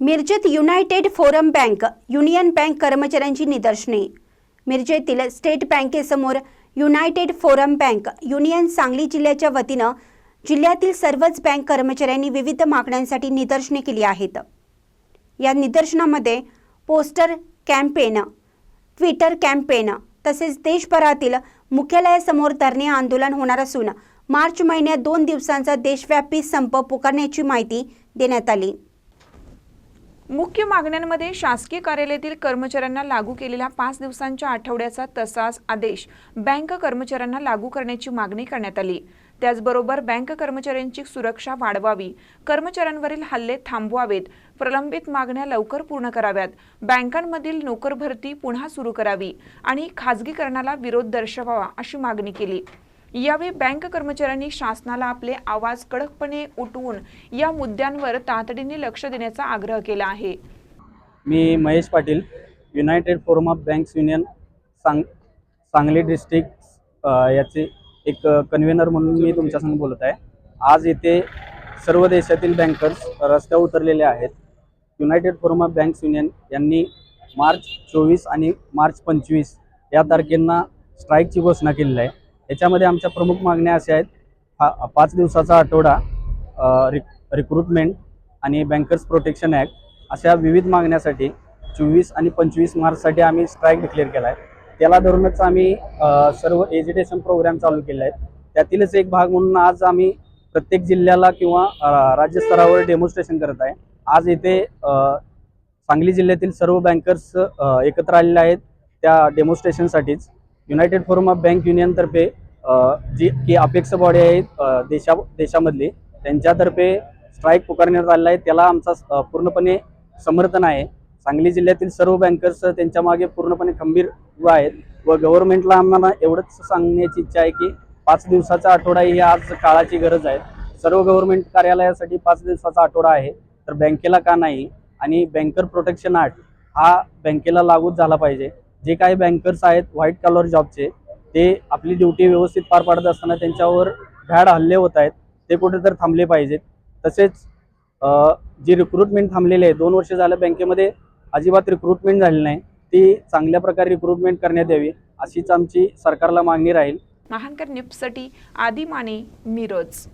मिरजेत united forum bank union bank कर्मचाऱ्यांची निदर्शने. मिरजेतील state बँकेसमोर united forum bank union Sangli जिल्ह्याच्या वतीनं जिल्ह्यातील सर्वच बँक कर्मचाऱ्यांनी विविध मागण्यांसाठी निदर्शने केली आहेत. या निदर्शनामध्ये पोस्टर कॅम्पेन ट्विटर कॅम्पेन तसेच देशभरातील मुख्यालयासमोर धरणे आंदोलन होणार असून मार्च महिन्यात दोन दिवसांचा देशव्यापी संप पुकारण्याची माहिती देण्यात आली. मुख्य मागण्यांमध्ये शासकीय कार्यालयातील कर्मचाऱ्यांना लागू केलेल्या पाच दिवसांच्या आठवड्याचा तसाच आदेश बँक कर्मचाऱ्यांना लागू करण्याची मागणी करण्यात आली. त्याचबरोबर बँक कर्मचाऱ्यांची सुरक्षा वाढवावी कर्मचाऱ्यांवरील हल्ले थांबवावेत प्रलंबित मागण्या लवकर पूर्ण कराव्यात बँकांमधील नोकर भरती पुन्हा सुरू करावी आणि खाजगीकरणाला विरोध दर्शवावा अशी मागणी केली. यावेळी बँक कर्मचाऱ्यांनी शासनाला आपले आवाज कडकपणे उठवून या मुद्द्यांवर तातडीने लक्ष देण्याचा आग्रह केला आहे. मी Mahesh Patil united forum of banks union सांग सांगली डिस्ट्रिक्ट याचे एक कन्व्हेनर म्हणून मी तुमच्यासमोर बोलत आहे. आज येथे सर्व देशातील बँकर्स रस्त्यावर उतरलेले आहेत. United forum of banks union यांनी मार्च चोवीस आणि मार्च पंचवीस या तारखेंना स्ट्राईकची घोषणा केलेली आहे. याच्यामध्ये आमच्या प्रमुख मागण्या अशा आहेत. हा पाच दिवसाचा आठवडा रिक रिक्रुटमेंट आणि बँकर्स प्रोटेक्शन ॲक्ट अशा विविध मागण्यासाठी चोवीस आणि पंचवीस मार्चसाठी आम्ही स्ट्राईक डिक्लेअर केला आहे. त्याला धरूनच आम्ही सर्व एज्युकेशन प्रोग्राम चालू केले आहेत. त्यातीलच एक भाग म्हणून आज आम्ही प्रत्येक जिल्ह्याला किंवा राज्यस्तरावर डेमॉन्स्ट्रेशन करत आहे. आज येथे सांगली जिल्ह्यातील सर्व बँकर्स एकत्र आलेले आहेत त्या डेमॉन्स्ट्रेशनसाठीच युनायटेड फोरम ऑफ बँक युनियनतर्फे जी की अपेक्ष बॉडी आहे देशा देशामधली त्यांच्यातर्फे स्ट्राईक पुकारण्यात आलेला आहे. त्याला आमचा पूर्णपणे समर्थन आहे. सांगली जिल्ह्यातील सर्व बँकर्स त्यांच्या मागे पूर्णपणे खंबीर उभा आहेत व गव्हर्नमेंटला आम्हाला एवढंच सांगण्याची इच्छा आहे की पाच दिवसाचा आठवडा ही आज काळाची गरज आहे. सर्व गव्हर्नमेंट कार्यालयासाठी पाच दिवसाचा आठवडा आहे. तर बँकेला का नाही? आणि बँकर प्रोटेक्शन आर्ट हा बँकेला लागूच झाला पाहिजे. जे काही बँकर्स आहेत व्हाईट कलर जॉबचे ते आपली ड्युटी व्यवस्थित पार पाडत असताना त्यांच्यावर भ्याड हल्ले होत आहेत. ते कुठेतरी थांबले पाहिजेत. तसेच जी रिक्रुटमेंट थांबलेली आहे दोन वर्ष झालं बँकेमध्ये अजिबात रिक्रुटमेंट झाली नाही. ती चांगल्या प्रकारे रिक्रुटमेंट करण्यात यावी अशीच आमची सरकारला मागणी राहील. महानकर न्यूजसाठी आदी माने मिरज.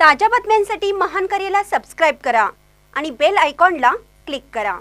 ताज्या बातम्यांसाठी महान करेला सबस्क्राईब करा आणि बेल आयकॉनला क्लिक करा.